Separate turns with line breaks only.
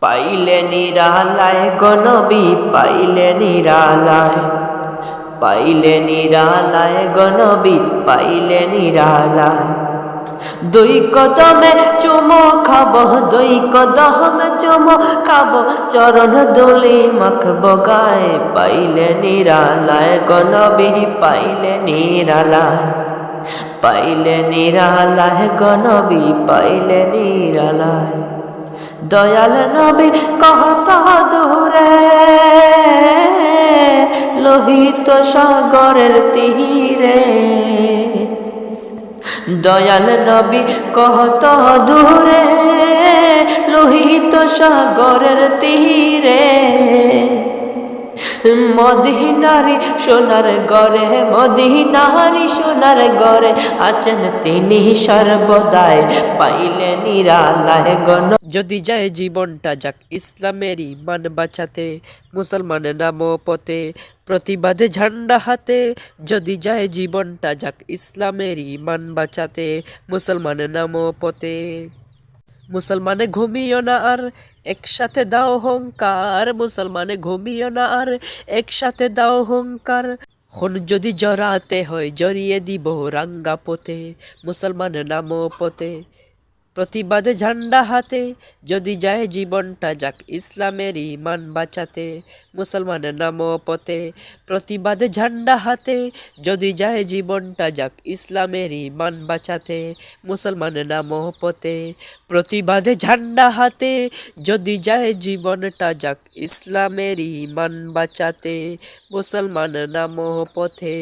পাইলে নিরালায় গনবি পাইলে নিরালায়। পাইলে নিরালায় গনবি পাইলে নিরালায়। দুই কদমে চুমো খাব, দুই কদমে চুমো খাব, চরণ দোলি মাখব গায়ে পাইলে নিরালায় গনবি পাইলে নিরালায়। পাইলে নিরালায় গনবি পাইলে নিরালায়। দয়াল নবী কহত দূরে লোহিত সাগরের তীরে। দয়াল নবী কহত দূরে লোহিত সাগরের তীরে। মদিনারি সোনার গড়ে, মদিনারি সোনার গড়ে আছেন তিনি সর্বদায় পাইলে নিরালায় গণ
যদি যায় জীবনটা যাক ইসলামেরই মান বাঁচাতে, মুসলমানের নাম পথে প্রতিবাদে ঝান্ডা হাতে, যদি যায় জীবনটা যাক ইসলামেরই মান বাঁচাতে, মুসলমানের নাম পথে। মুসলমানে ঘুমিও না আর, একসাথে দাও হংকার মুসলমানে ঘুমিও না আর, একসাথে দাও হংকার খুন যদি জড়াতে হয়, জড়িয়ে দিব রাঙ্গা পথে মুসলমানের নাম পথে। প্রতিবাদে ঝান্ডা হাতে, যদি যায় জীবনটা যাক ইসলামের ইমান বাঁচাতে, মুসলমানের নাম পথে প্রতিবাদে ঝান্ডা হাতে, যদি যায় জীবনটা যাক ইসলামেরই মান বাঁচাতে, মুসলমানের নাম পথে প্রতিবাদে ঝান্ডা হাতে, যদি যায় জীবনটা যাক ইসলামেরই ইমান বাঁচাতে, মুসলমানের নাম পথে